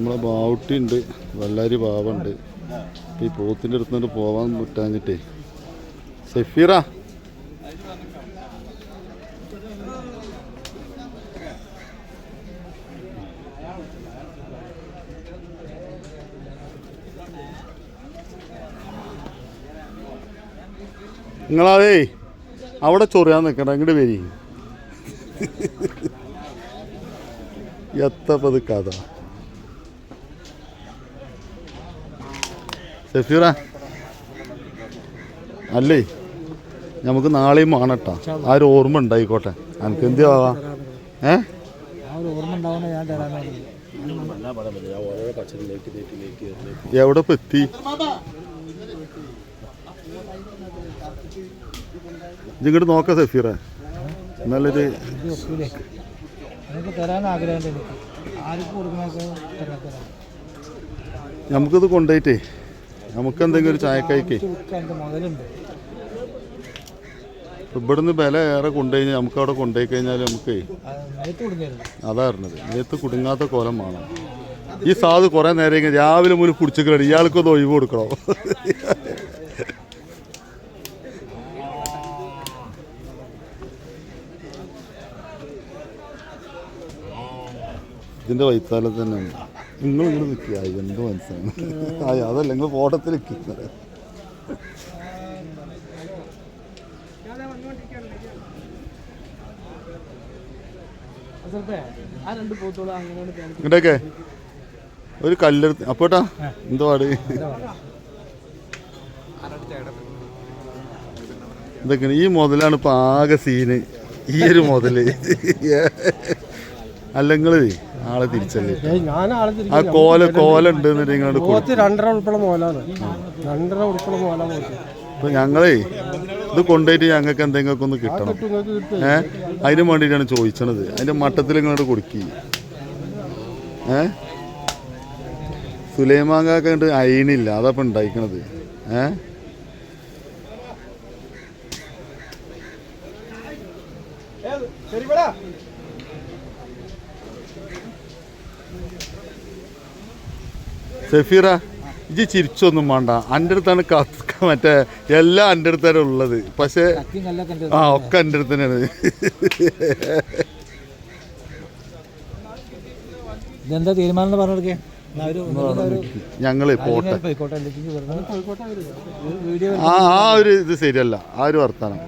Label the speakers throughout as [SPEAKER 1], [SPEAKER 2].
[SPEAKER 1] നമ്മളെ ബാവുട്ടി ഉണ്ട് വെള്ളാരി ബാവുണ്ട്. ഈ പോത്തിന്റെ അടുത്ത് നിന്ന് പോവാൻ പറ്റാഞ്ഞിട്ടേ സഫീറ. നിങ്ങളതേ അവിടെ ചൊറിയാൻ നിൽക്കണ്ട ഇങ്ങോട്ട് വരി. എത്തപ്പത് കഥ സഫീറ? അല്ലേ? നമുക്ക് നാളെയും വേണട്ടാ ആ ഒരു ഓർമ്മ ഉണ്ടായിക്കോട്ടെ. എനിക്ക് എന്ത് ആവാ? ഏ? എവിടെ പെത്തി എത്തി? ഇങ്ങോട്ട് നോക്ക സഫീറ. നല്ലൊരു നമുക്കിത് കൊണ്ടുപോയിട്ടേ. നമുക്ക് എന്തെങ്കിലും ഒരു ചായക്കൈക്ക് ഇവിടുന്ന് വില ഏറെ കൊണ്ടുകഴിഞ്ഞാൽ നമുക്ക് അവിടെ കൊണ്ടുപോയി കഴിഞ്ഞാൽ നമുക്ക്
[SPEAKER 2] അത് നേരത്തെ കൊടുക്കരുത്
[SPEAKER 1] അതാ പറഞ്ഞത്. നേരത്ത് കുടുങ്ങാത്ത കോലം വേണം. ഈ സാധു കുറേ നേരം ഇങ്ങനെ രാവിലെ മുതൽ കുടിച്ചിട്ട് ഇയാൾക്കൊന്ന് ഒഴിവ് കൊടുക്കണോ? ഇതിന്റെ വൈത്താലം തന്നെ നിങ്ങൾ ഇങ്ങനെ നിൽക്കുക എന്ത് മനസ്സിലാണ് ആ അതല്ല നിങ്ങൾ ഫോട്ടത്തിൽ നിൽക്കുന്നത് ഇങ്ങോട്ടൊക്കെ. ഒരു കല്ലെടുത്ത്. അപ്പോട്ടാ എന്തോ പാട്? ഇതൊക്കെയാണ് ഈ മുതലാണ് ഇപ്പൊ ആകെ സീന് ഈ ഒരു മുതൽ. അല്ലെങ്കിൽ ആളെ തിരിച്ചല്ലേ?
[SPEAKER 2] ഞാൻ ആളെ
[SPEAKER 1] ആ കോല കോല ഉണ്ട്
[SPEAKER 2] രണ്ടര ഉൾപ്പെടെ മോലാണ്. രണ്ടര ഉൾപ്പെടെ മോലാ പോത്ത്
[SPEAKER 1] ഞങ്ങളേ ഇത് കൊണ്ടുപോയിട്ട് ഞങ്ങൾക്ക് എന്തെങ്കിലും ഒന്ന് കിട്ടണം.
[SPEAKER 2] നിങ്ങൾക്ക് കിട്ടും.
[SPEAKER 1] ഏ? അതിന് വേണ്ടിയിട്ടാണ് ചോദിച്ചത് അതിന്റെ മട്ടത്തിൽ ഇങ്ങോട്ട് കൊടുക്കി. ഏ? സുലൈമാങ്കാക്ക കണ്ട് അയിനില്ല അതപ്പം ഉണ്ടായിക്കണത്. ഏ? സഫീറ ഇജ് ചിരിച്ചൊന്നും വേണ്ട. എന്റെ അടുത്താണ് കത്ത് മറ്റേ എല്ലാം എന്റെ അടുത്താണ് ഉള്ളത്. പക്ഷേ ആ ഒക്കെ എന്റെ അടുത്ത് തന്നെയാണ്
[SPEAKER 2] ഇതെന്താ തീരുമാനം എന്ന് പറഞ്ഞെടുക്കേ? ഒരു
[SPEAKER 1] ഞങ്ങൾ പോട്ടെ. ആ ആ ഒരു ഇത് ശരിയല്ല. ആ ഒരു വർത്താനം.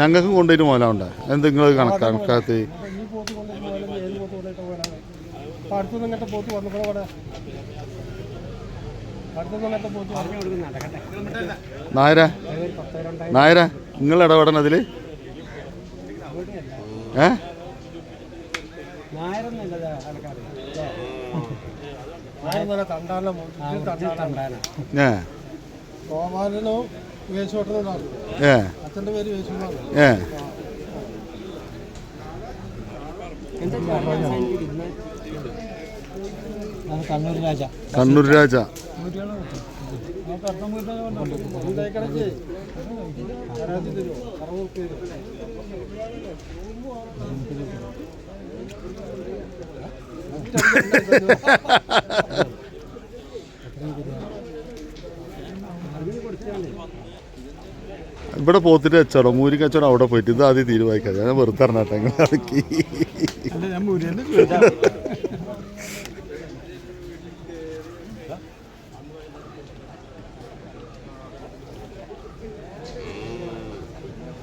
[SPEAKER 1] ഞങ്ങൾക്കും കൊണ്ടുപോയിട്ട് മോലാവണ്ട എന്തെങ്കിലും കണക്കാ കണക്കാത്ത
[SPEAKER 2] ഈ പോത്ത് കൊണ്ടുപോയി പോയാലും ഏത് പോത്ത് കൊണ്ടുപോയിട്ട് പോയാലാണ് ഇപ്പം അടുത്തു നിന്നിട്ട് പോത്ത് വന്നപ്പോൾ കൂടെ അടുത്ത് നിന്നിട്ട് പോത്ത് പറഞ്ഞു കൊടുക്കുന്നുണ്ട്
[SPEAKER 1] നായര. നിങ്ങൾ ഇടപെടണം അതിൽ. ഏ?
[SPEAKER 2] നായരൊന്നല്ല ആൾക്കാർ നായരെന്നല്ല തണ്ടാന തണ്ടാന.
[SPEAKER 1] ഏ.
[SPEAKER 2] ഗോപാലനോ വേശോട്ടനാണ്
[SPEAKER 1] ഏ.
[SPEAKER 2] അച്ഛന്റെ പേര് വേശുന്നാണ്
[SPEAKER 1] ഏ.
[SPEAKER 2] കണ്ണൂർ രാജ.
[SPEAKER 1] കണ്ണൂർ രാജ. ഇവിടെ പോത്തിട്ട് കച്ചവടം മൂരി കച്ചവടം അവിടെ പോയിട്ട് ഇത് ആദ്യം തീരുമാനിക്കാം. ഞാൻ വെറുതെ അറിഞ്ഞാട്ടെ ഇറക്കി.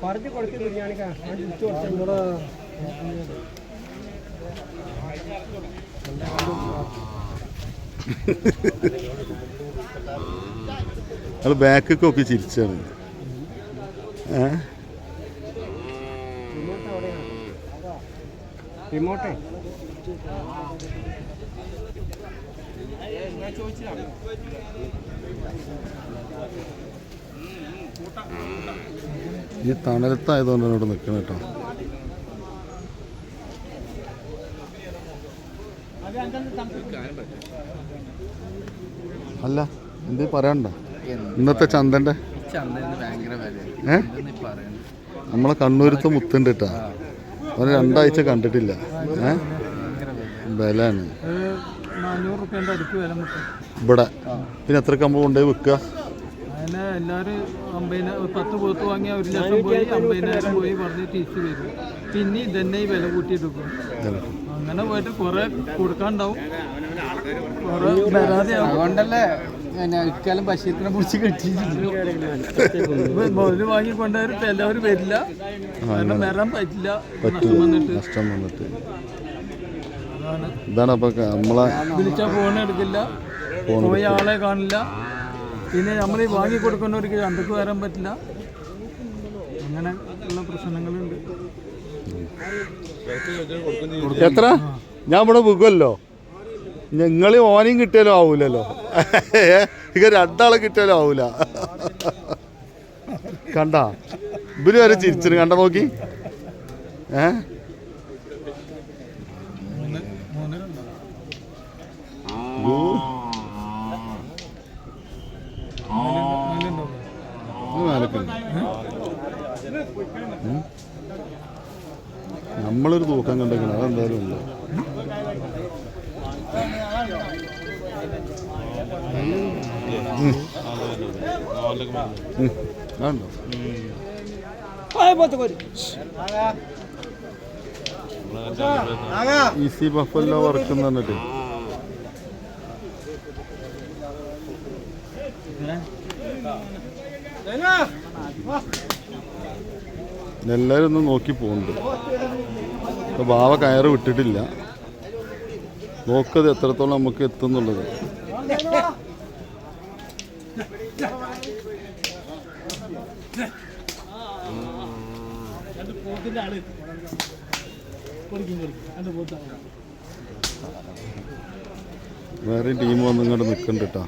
[SPEAKER 2] പറഞ്ഞു കൊടുത്ത് ബിരിയാണിക്കാ കൊടുത്തു
[SPEAKER 1] ഞങ്ങൾ ബാക്കൊക്കെ ഒക്കെ ചിരിച്ചാണ്.
[SPEAKER 2] റിമോട്ടേ?
[SPEAKER 1] ഈ തണലത്തായതുകൊണ്ടാണ് ഇവിടെ നിൽക്കുന്നത് കേട്ടോ. അല്ല എന്ത് പറയണ്ട ഇന്നത്തെ ചന്തന്റെ?
[SPEAKER 3] എന്തെന്ന്
[SPEAKER 1] നമ്മളെ കണ്ണൂരത്തെ മുത്തുണ്ട് കേട്ടാ. അവന് രണ്ടാഴ്ച കണ്ടിട്ടില്ല. ഏ? വിലയാണ് ഇവിടെ. പിന്നെ എത്ര കമ്പ് കൊണ്ടുപോയി വിൽക്കുക?
[SPEAKER 2] അതിന് എല്ലാവരും അമ്പതിനായിരം പത്ത് പോത്ത് വാങ്ങി ഒരു ലക്ഷം പോയി അമ്പതിനായിരം പോയി പറഞ്ഞ് തിരിച്ചു വരും. പിന്നെ ഇതന്നെ ഈ വില കൂട്ടിയെടുക്കും. അങ്ങനെ പോയിട്ട് കുറെ കൊടുക്കാണ്ടാവും. കുറെ വരാതെ
[SPEAKER 3] അതുകൊണ്ടല്ലേ ഇക്കാലം ബഷീറിനെ പിടിച്ച് കെട്ടിയിട്ടുണ്ട്
[SPEAKER 2] മുതൽ വാങ്ങി കൊണ്ടുവരും എല്ലാവരും വരില്ല. കാരണം വരാൻ പറ്റില്ല. നഷ്ടം വന്നിട്ട്.
[SPEAKER 1] നഷ്ടം വന്നിട്ട്. ഇതാണ് അപ്പൊ നമ്മളെ
[SPEAKER 2] വിളിച്ചാൽ ഫോൺ എടുക്കില്ല.
[SPEAKER 1] ഫോൺ
[SPEAKER 2] പോയ ആളെ കാണില്ല. പിന്നെ നമ്മൾ ഈ വാങ്ങി കൊടുക്കുന്നവർക്ക് ചന്തക്ക് വരാൻ പറ്റില്ല. അങ്ങനെ ഉള്ള പ്രശ്നങ്ങളുണ്ട്.
[SPEAKER 1] എത്ര? ഞാൻ ഇവിടെ വിൽക്കുമല്ലോ നിങ്ങൾ ഓനെയും കിട്ടിയാലും ആവൂലല്ലോ. ഇക രണ്ടാളെ കിട്ടിയാലും ആവൂല. കണ്ട? ഇവർ വരെ ചിരിച്ചിന്. കണ്ട നോക്കി. ഏ?
[SPEAKER 2] മൂന്ന് മൂന്നര
[SPEAKER 1] നമ്മളൊരു തൂക്കം കണ്ടെങ്കിൽ അതെന്തായാലും ഉണ്ട്. ഉം. അതുണ്ടോ ഈസി ബഫല്ല വർക്കും തന്നിട്ട് പറഞ്ഞിട്ട് എല്ലാവരും ഒന്ന് നോക്കി പോകുന്നുണ്ട് ഇപ്പൊ ബാവ കയറ് വിട്ടിട്ടില്ല. നോക്കത് എത്രത്തോളം നമുക്ക് എത്തുന്നുള്ളത്. വേറെ ടീം വന്നിങ്ങോട്ട് നിൽക്കണ്ട കേട്ടോ.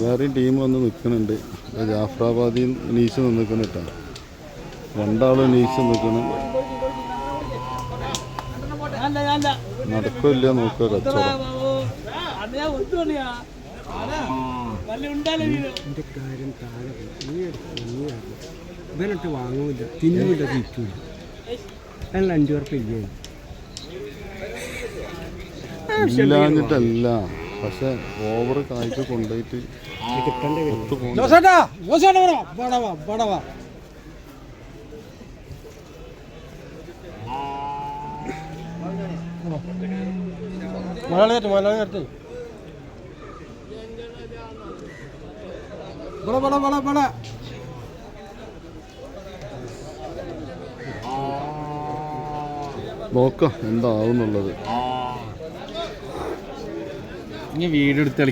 [SPEAKER 1] വേറെയും ടീം വന്ന് നിൽക്കുന്നുണ്ട്. ജാഫ്രാബാദിൽ നീച്ച് നിൽക്കുന്നു കേട്ടോ രണ്ടാളും നീച്ച് നിൽക്കണം നടക്കില്ല നോക്കുക കച്ചവടം.
[SPEAKER 4] എന്റെ കാര്യം താഴെ. ഇവനിട്ട് വാങ്ങൂല. തിന്നൂല തിറ്റൂല അയാൾ അഞ്ചു ഇല്ലേ?
[SPEAKER 1] ഇല്ലാഞ്ഞിട്ടല്ല. പക്ഷെ ഓവർ കായ്ക്ക് കൊണ്ടുപോയിട്ട്
[SPEAKER 2] ബട ബട ബട ബട
[SPEAKER 1] നോക്കാം എന്താവുന്നുള്ളത്.
[SPEAKER 3] വീഡിയോ എടുത്ത്